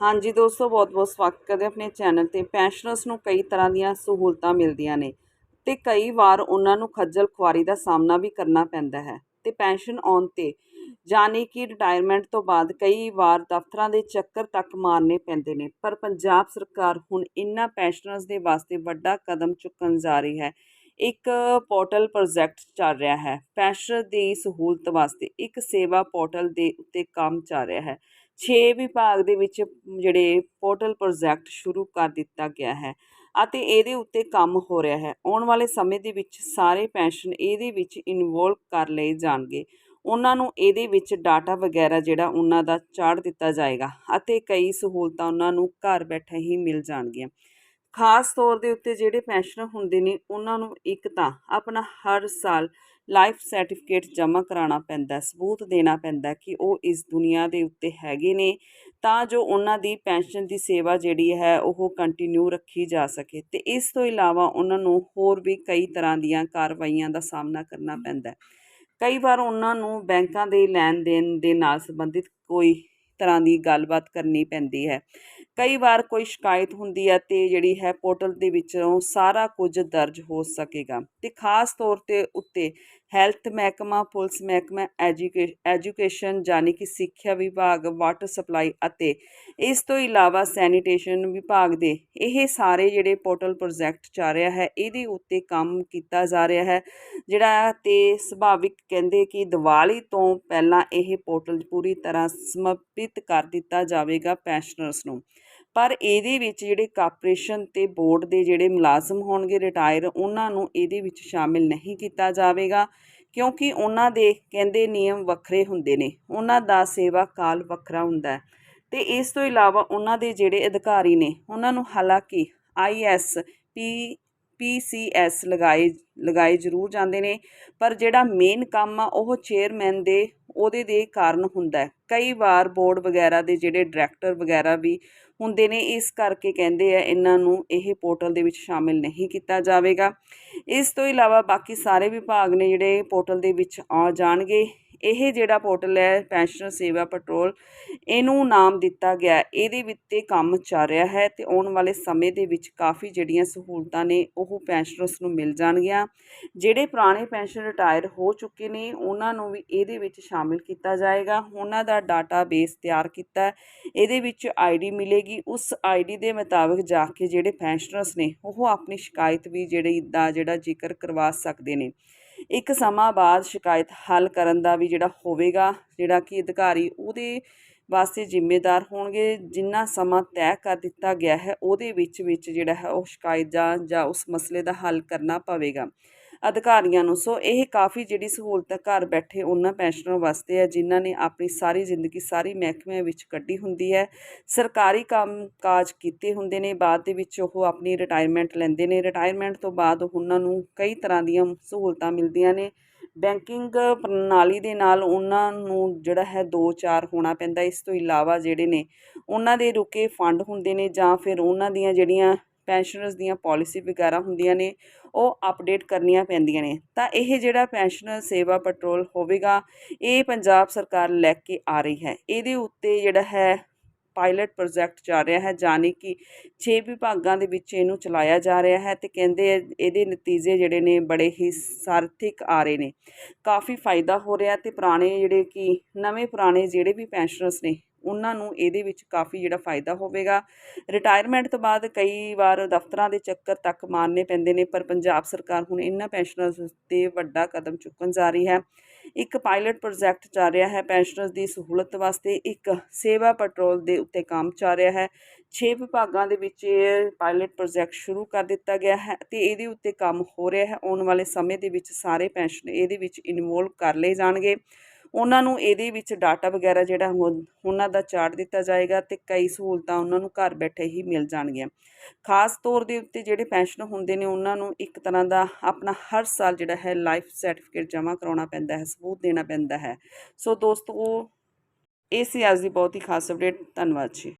ਹਾਂਜੀ ਦੋਸਤੋ, ਬਹੁਤ-ਬਹੁਤ ਸਵਾਗਤ ਕਰਦੇ ਆਪਣੇ ਚੈਨਲ ਤੇ। ਪੈਨਸ਼ਨਰਸ ਨੂੰ ਕਈ ਤਰ੍ਹਾਂ ਦੀਆਂ ਸਹੂਲਤਾਂ ਮਿਲਦੀਆਂ ਨੇ ਤੇ ਕਈ ਵਾਰ ਉਹਨਾਂ ਨੂੰ ਖੱਜਲ ਖੁਆਰੀ ਦਾ ਸਾਹਮਣਾ ਵੀ ਕਰਨਾ ਪੈਂਦਾ ਹੈ। ਤੇ ਪੈਨਸ਼ਨ ਆਉਣ ਤੇ ਯਾਨੀ ਕਿ ਰਿਟਾਇਰਮੈਂਟ ਤੋਂ ਬਾਅਦ ਕਈ ਵਾਰ ਦਫ਼ਤਰਾਂ ਦੇ ਚੱਕਰ ਤੱਕ ਮਾਰਨੇ ਪੈਂਦੇ ਨੇ। ਪਰ ਪੰਜਾਬ ਸਰਕਾਰ ਹੁਣ ਇਨ੍ਹਾਂ ਪੈਨਸ਼ਨਰਸ ਦੇ ਵਾਸਤੇ ਵੱਡਾ ਕਦਮ ਚੁੱਕਣ ਜਾ ਰਹੀ ਹੈ। ਇੱਕ ਪੋਰਟਲ ਪ੍ਰੋਜੈਕਟ ਚੱਲ ਰਿਹਾ ਹੈ। ਪੈਨਸ਼ਨਰ ਦੀ ਸਹੂਲਤ ਵਾਸਤੇ ਇੱਕ ਸੇਵਾ ਪੋਰਟਲ ਦੇ ਉੱਤੇ ਕੰਮ ਚੱਲ ਰਿਹਾ ਹੈ। 6 ਵਿਭਾਗ ਦੇ ਵਿੱਚ ਜਿਹੜੇ ਪੋਰਟਲ ਪ੍ਰੋਜੈਕਟ ਸ਼ੁਰੂ ਕਰ ਦਿੱਤਾ ਗਿਆ ਹੈ ਅਤੇ ਇਹਦੇ ਉੱਤੇ ਕੰਮ ਹੋ ਰਿਹਾ ਹੈ। ਆਉਣ ਵਾਲੇ ਸਮੇਂ ਦੇ ਵਿੱਚ ਸਾਰੇ ਪੈਨਸ਼ਨ ਇਹਦੇ ਵਿੱਚ ਇਨਵੋਲਵ ਕਰ ਲਏ ਜਾਣਗੇ। ਉਹਨਾਂ ਨੂੰ ਇਹਦੇ ਵਿੱਚ ਡਾਟਾ ਵਗੈਰਾ ਜਿਹੜਾ ਉਹਨਾਂ ਦਾ ਚਾੜ ਦਿੱਤਾ ਜਾਏਗਾ ਅਤੇ ਕਈ ਸਹੂਲਤਾਂ ਉਹਨਾਂ ਨੂੰ ਘਰ ਬੈਠੇ ਹੀ ਮਿਲ ਜਾਣਗੀਆਂ। ਖਾਸ ਤੌਰ ਦੇ ਉੱਤੇ ਜਿਹੜੇ ਪੈਨਸ਼ਨਰ ਹੁੰਦੇ ਨੇ, ਉਹਨਾਂ ਨੂੰ ਇੱਕ ਤਾਂ ਆਪਣਾ ਹਰ ਸਾਲ ਲਾਈਫ ਸਰਟੀਫਿਕੇਟ ਜਮ੍ਹਾਂ ਕਰਾਉਣਾ ਪੈਂਦਾ, ਸਬੂਤ ਦੇਣਾ ਪੈਂਦਾ ਕਿ ਉਹ ਇਸ ਦੁਨੀਆ ਦੇ ਉੱਤੇ ਹੈਗੇ ਨੇ, ਤਾਂ ਜੋ ਉਹਨਾਂ ਦੀ ਪੈਨਸ਼ਨ ਦੀ ਸੇਵਾ ਜਿਹੜੀ ਹੈ ਉਹ ਕੰਟੀਨਿਊ ਰੱਖੀ ਜਾ ਸਕੇ। ਤੇ ਇਸ ਤੋਂ ਇਲਾਵਾ ਉਹਨਾਂ ਨੂੰ ਹੋਰ ਵੀ ਕਈ ਤਰ੍ਹਾਂ ਦੀਆਂ ਕਾਰਵਾਈਆਂ ਦਾ ਸਾਹਮਣਾ ਕਰਨਾ ਪੈਂਦਾ। ਕਈ ਵਾਰ ਉਹਨਾਂ ਨੂੰ ਬੈਂਕਾਂ ਦੇ ਲੈਣ ਦੇਣ ਦੇ ਨਾਲ ਸੰਬੰਧਿਤ ਕੋਈ ਤਰ੍ਹਾਂ ਦੀ ਗੱਲਬਾਤ ਕਰਨੀ ਪੈਂਦੀ ਹੈ। ਕਈ ਵਾਰ ਕੋਈ ਸ਼ਿਕਾਇਤ ਹੁੰਦੀ ਹੈ ਤੇ ਜਿਹੜੀ ਹੈ ਪੋਰਟਲ ਦੇ ਵਿੱਚੋਂ ਸਾਰਾ ਕੁਝ ਦਰਜ ਹੋ ਸਕੇਗਾ ਤੇ ਖਾਸ ਤੌਰ ਤੇ ਉੱਤੇ ਹੈਲਥ ਮਹਿਕਮਾ, ਪੁਲਿਸ ਮਹਿਕਮਾ, ਐਜੂਕੇ, ਐਜੂਕੇਸ਼ਨ ਯਾਨੀ ਕਿ ਸਿੱਖਿਆ ਵਿਭਾਗ, ਵਾਟਰ ਸਪਲਾਈ ਅਤੇ ਇਸ ਤੋਂ ਇਲਾਵਾ ਸੈਨੀਟੇਸ਼ਨ ਵਿਭਾਗ ਦੇ ਇਹ ਸਾਰੇ ਜਿਹੜੇ ਪੋਰਟਲ ਪ੍ਰੋਜੈਕਟ ਚੱਲ ਰਿਹਾ ਹੈ, ਇਹਦੇ ਉੱਤੇ ਕੰਮ ਕੀਤਾ ਜਾ ਰਿਹਾ ਹੈ, ਜਿਹੜਾ ਤੇ ਸੁਭਾਵਿਕ ਕਹਿੰਦੇ ਕਿ ਦੀਵਾਲੀ ਤੋਂ ਪਹਿਲਾਂ ਇਹ ਪੋਰਟਲ ਪੂਰੀ ਤਰ੍ਹਾਂ ਸਮਰਪਿਤ ਕਰ ਦਿੱਤਾ ਜਾਵੇਗਾ ਪੈਨਸ਼ਨਰਸ ਨੂੰ। ਪਰ ਇਹਦੇ ਵਿੱਚ ਜਿਹੜੇ ਕਾਰਪੋਰੇਸ਼ਨ ਤੇ ਬੋਰਡ ਦੇ ਜਿਹੜੇ ਮੁਲਾਜ਼ਮ ਹੋਣਗੇ ਰਿਟਾਇਰ ਉਹਨਾਂ ਨੂੰ ਇਹਦੇ ਵਿੱਚ ਸ਼ਾਮਿਲ ਨਹੀਂ ਕੀਤਾ ਜਾਵੇਗਾ, ਕਿਉਂਕਿ ਉਹਨਾਂ ਦੇ ਕਹਿੰਦੇ ਨਿਯਮ ਵੱਖਰੇ ਹੁੰਦੇ ਨੇ, ਉਹਨਾਂ ਦਾ ਸੇਵਾ ਕਾਲ ਵੱਖਰਾ ਹੁੰਦਾ ਹੈ। ਤੇ ਇਸ ਤੋਂ ਇਲਾਵਾ ਉਹਨਾਂ ਦੇ ਜਿਹੜੇ ਅਧਿਕਾਰੀ ਨੇ, ਉਹਨਾਂ ਨੂੰ ਹਾਲਾਂਕਿ ਆਈਐਸ ਪੀ ਪੀਸੀਐਸ ਲਗਾਏ ਲਗਾਏ ਜ਼ਰੂਰ ਜਾਂਦੇ ਨੇ, ਪਰ ਜਿਹੜਾ ਮੇਨ ਕੰਮ ਆ ਉਹ ਚੇਅਰਮੈਨ ਦੇ, ਉਹਦੇ ਦੇ ਕਾਰਨ ਹੁੰਦਾ ਹੈ। ਕਈ ਵਾਰ ਬੋਰਡ ਵਗੈਰਾ ਦੇ ਜਿਹੜੇ ਡਾਇਰੈਕਟਰ ਵਗੈਰਾ ਵੀ ਹੁੰਦੇ ਨੇ, ਇਸ ਕਰਕੇ ਕਹਿੰਦੇ ਆ ਇਹਨਾਂ ਨੂੰ ਇਹ ਪੋਰਟਲ ਦੇ ਵਿੱਚ ਸ਼ਾਮਿਲ ਨਹੀਂ ਕੀਤਾ ਜਾਵੇਗਾ। ਇਸ ਤੋਂ ਇਲਾਵਾ ਬਾਕੀ ਸਾਰੇ ਵਿਭਾਗ ਨੇ ਜਿਹੜੇ ਪੋਰਟਲ ਦੇ ਵਿੱਚ ਆ ਜਾਣਗੇ। ਇਹ ਜਿਹੜਾ ਪੋਰਟਲ ਹੈ, ਪੈਨਸ਼ਨਰ ਸੇਵਾ ਪੈਟਰੋਲ, ਇਹਨੂੰ ਨਾਮ ਦਿੱਤਾ ਗਿਆ। ਇਹਦੇ ਵਿੱਚ ਤੇ ਕੰਮ ਚੱਲ ਰਿਹਾ ਹੈ ਤੇ ਆਉਣ ਵਾਲੇ ਸਮੇਂ ਦੇ ਵਿੱਚ ਕਾਫੀ ਜਿਹੜੀਆਂ ਸਹੂਲਤਾਂ ਨੇ, ਉਹ ਪੈਨਸ਼ਨਰਸ ਨੂੰ ਮਿਲ ਜਾਣਗੀਆਂ। ਜਿਹੜੇ ਪੁਰਾਣੇ ਪੈਨਸ਼ਨ ਰਿਟਾਇਰ ਹੋ ਚੁੱਕੇ ਨੇ, ਉਹਨਾਂ ਨੂੰ ਵੀ ਇਹਦੇ ਵਿੱਚ ਸ਼ਾਮਿਲ ਕੀਤਾ ਜਾਏਗਾ। ਉਹਨਾਂ ਦਾ ਡਾਟਾਬੇਸ ਤਿਆਰ ਕੀਤਾ ਇਹਦੇ ਵਿੱਚ ਆਈਡੀ ਮਿਲੇਗੀ। ਕਿ ਉਸ ਆਈਡੀ ਦੇ ਮੁਤਾਬਕ ਜਾ ਕੇ ਜਿਹੜੇ ਪੈਨਸ਼ਨਰਸ ਨੇ, ਉਹ ਆਪਣੀ ਸ਼ਿਕਾਇਤ ਵੀ ਜਿਹੜੀ ਦਾ ਜਿਹੜਾ ਜ਼ਿਕਰ ਕਰਵਾ ਸਕਦੇ ਨੇ। ਇੱਕ ਸਮਾਂ ਬਾਅਦ ਸ਼ਿਕਾਇਤ ਹੱਲ ਕਰਨ ਦਾ ਵੀ ਜਿਹੜਾ ਹੋਵੇਗਾ, ਜਿਹੜਾ ਕਿ ਅਧਿਕਾਰੀ ਉਹਦੇ ਵਾਸਤੇ ਜ਼ਿੰਮੇਦਾਰ ਹੋਣਗੇ, ਜਿੰਨਾ ਸਮਾਂ ਤੈਅ ਕਰ ਦਿੱਤਾ ਗਿਆ ਹੈ, ਉਹਦੇ ਵਿੱਚ ਵਿੱਚ ਜਿਹੜਾ ਹੈ ਉਹ ਸ਼ਿਕਾਇਤ ਜਾਂ ਜਾਂ ਉਸ ਮਸਲੇ ਦਾ ਹੱਲ ਕਰਨਾ ਪਵੇਗਾ। ਅਧਿਕਾਰੀਆਂ ਨੂੰ। ਸੋ ਇਹ ਕਾਫੀ ਜਿਹੜੀ ਸਹੂਲਤ ਘਰ ਬੈਠੇ ਉਹਨਾਂ ਪੈਨਸ਼ਨਰ ਵਾਸਤੇ ਹੈ ਜਿਨ੍ਹਾਂ ਨੇ ਆਪਣੀ ਸਾਰੀ ਜ਼ਿੰਦਗੀ ਸਾਰੀ ਮਹਿਕਮਿਆਂ ਵਿੱਚ ਕੱਢੀ ਹੁੰਦੀ ਹੈ। ਸਰਕਾਰੀ ਕੰਮ ਕਾਜ ਕੀਤੇ ਹੁੰਦੇ ਨੇ, ਬਾਅਦ ਦੇ ਵਿੱਚ ਉਹ ਆਪਣੀ ਰਿਟਾਇਰਮੈਂਟ ਲੈਂਦੇ ਨੇ। ਰਿਟਾਇਰਮੈਂਟ ਤੋਂ ਬਾਅਦ ਉਹਨਾਂ ਨੂੰ ਕਈ ਤਰ੍ਹਾਂ ਦੀਆਂ ਸਹੂਲਤਾਂ ਮਿਲਦੀਆਂ ਨੇ। ਬੈਂਕਿੰਗ ਪ੍ਰਣਾਲੀ ਦੇ ਨਾਲ ਉਹਨਾਂ ਨੂੰ ਜਿਹੜਾ ਹੈ ਦੋ ਚਾਰ ਹੋਣਾ ਪੈਂਦਾ। ਇਸ ਤੋਂ ਇਲਾਵਾ ਜਿਹੜੇ ਨੇ, ਉਹਨਾਂ ਦੇ ਰੁਕੇ ਫੰਡ ਹੁੰਦੇ ਨੇ ਜਾਂ ਫਿਰ ਉਹਨਾਂ ਦੀਆਂ ਜਿਹੜੀਆਂ ਪੈਨਸ਼ਨਰਸ ਦੀਆਂ ਪਾਲਿਸੀ ਵਗੈਰਾ ਹੁੰਦੀਆਂ ਨੇ, ਉਹ ਅਪਡੇਟ ਕਰਨੀਆਂ ਪੈਂਦੀਆਂ ਨੇ। ਤਾਂ ਇਹ ਜਿਹੜਾ ਪੈਨਸ਼ਨਰ ਸੇਵਾ ਪੈਟਰੋਲ ਹੋਵੇਗਾ, ਇਹ ਪੰਜਾਬ ਸਰਕਾਰ ਲੈ ਕੇ ਆ ਰਹੀ ਹੈ। ਇਹਦੇ ਉੱਤੇ ਜਿਹੜਾ ਹੈ ਪਾਇਲਟ ਪ੍ਰੋਜੈਕਟ ਚੱਲ ਰਿਹਾ ਹੈ ਜਾਨੀ ਕਿ 6 ਵਿਭਾਗਾਂ ਦੇ ਵਿੱਚ ਇਹਨੂੰ ਚਲਾਇਆ ਜਾ ਰਿਹਾ ਹੈ ਤੇ ਕਹਿੰਦੇ ਇਹਦੇ ਨਤੀਜੇ ਜਿਹੜੇ ਨੇ ਬੜੇ ਹੀ ਸਾਰਥਿਕ ਆ ਰਹੇ ਨੇ। ਕਾਫੀ ਫਾਇਦਾ ਹੋ ਰਿਹਾ ਤੇ ਪੁਰਾਣੇ ਜਿਹੜੇ ਕਿ, ਨਵੇਂ ਪੁਰਾਣੇ ਜਿਹੜੇ ਵੀ ਪੈਨਸ਼ਨਰਸ ਨੇ ਉਹਨਾਂ ਨੂੰ ਇਹਦੇ ਵਿੱਚ ਕਾਫੀ ਜਿਹੜਾ ਫਾਇਦਾ ਹੋਵੇਗਾ। ਰਿਟਾਇਰਮੈਂਟ ਤੋਂ ਬਾਅਦ ਕਈ ਵਾਰ ਦਫ਼ਤਰਾਂ ਦੇ ਚੱਕਰ ਤੱਕ ਮਾਰਨੇ ਪੈਂਦੇ ਨੇ, ਪਰ ਪੰਜਾਬ ਸਰਕਾਰ ਹੁਣ ਇਹਨਾਂ ਪੈਨਸ਼ਨਰਸ ਤੇ ਵੱਡਾ ਕਦਮ ਚੁੱਕਣ ਜਾ ਰਹੀ ਹੈ। ਇੱਕ ਪਾਇਲਟ ਪ੍ਰੋਜੈਕਟ ਚੱਲ ਰਿਹਾ ਹੈ, ਪੈਨਸ਼ਨਰਸ ਦੀ ਸਹੂਲਤ ਵਾਸਤੇ ਇੱਕ ਸੇਵਾ ਪੈਟਰੋਲ ਦੇ ਉੱਤੇ ਕੰਮ ਚੱਲ ਰਿਹਾ ਹੈ। 6 ਵਿਭਾਗਾਂ ਦੇ ਵਿੱਚ ਇਹ ਪਾਇਲਟ ਪ੍ਰੋਜੈਕਟ ਸ਼ੁਰੂ ਕਰ ਦਿੱਤਾ ਗਿਆ ਹੈ ਤੇ ਇਹਦੇ ਉੱਤੇ ਕੰਮ ਹੋ ਰਿਹਾ ਹੈ। ਆਉਣ ਵਾਲੇ ਸਮੇਂ ਦੇ ਵਿੱਚ ਸਾਰੇ ਪੈਨਸ਼ਨ ਇਹਦੇ ਵਿੱਚ ਇਨਵੋਲਵ ਕਰ ਲਏ ਜਾਣਗੇ। ਉਹਨਾਂ ਨੂੰ ਇਹਦੇ ਵਿੱਚ ਡਾਟਾ ਵਗੈਰਾ ਜਿਹੜਾ ਉਹਨਾਂ ਦਾ ਚਾਰਟ ਦਿੱਤਾ ਜਾਏਗਾ ਤੇ ਕਈ ਸਹੂਲਤਾਂ ਉਹਨਾਂ ਨੂੰ ਘਰ ਬੈਠੇ ਹੀ ਮਿਲ ਜਾਣਗੀਆਂ। ਖਾਸ ਤੌਰ ਦੇ ਉੱਤੇ ਜਿਹੜੇ ਪੈਨਸ਼ਨ ਹੁੰਦੇ ਨੇ, ਉਹਨਾਂ ਨੂੰ ਇੱਕ ਤਰ੍ਹਾਂ ਦਾ ਆਪਣਾ ਹਰ ਸਾਲ ਜਿਹੜਾ ਹੈ ਲਾਈਫ ਸਰਟੀਫਿਕੇਟ ਜਮ੍ਹਾਂ ਕਰਾਉਣਾ ਪੈਂਦਾ ਹੈ, ਸਬੂਤ ਦੇਣਾ ਪੈਂਦਾ ਹੈ। ਸੋ ਦੋਸਤੋ, ਇਹ ਸੀ ਅੱਜ ਦੀ ਬਹੁਤ ਹੀ ਖਾਸ ਅਪਡੇਟ। ਧੰਨਵਾਦ ਜੀ।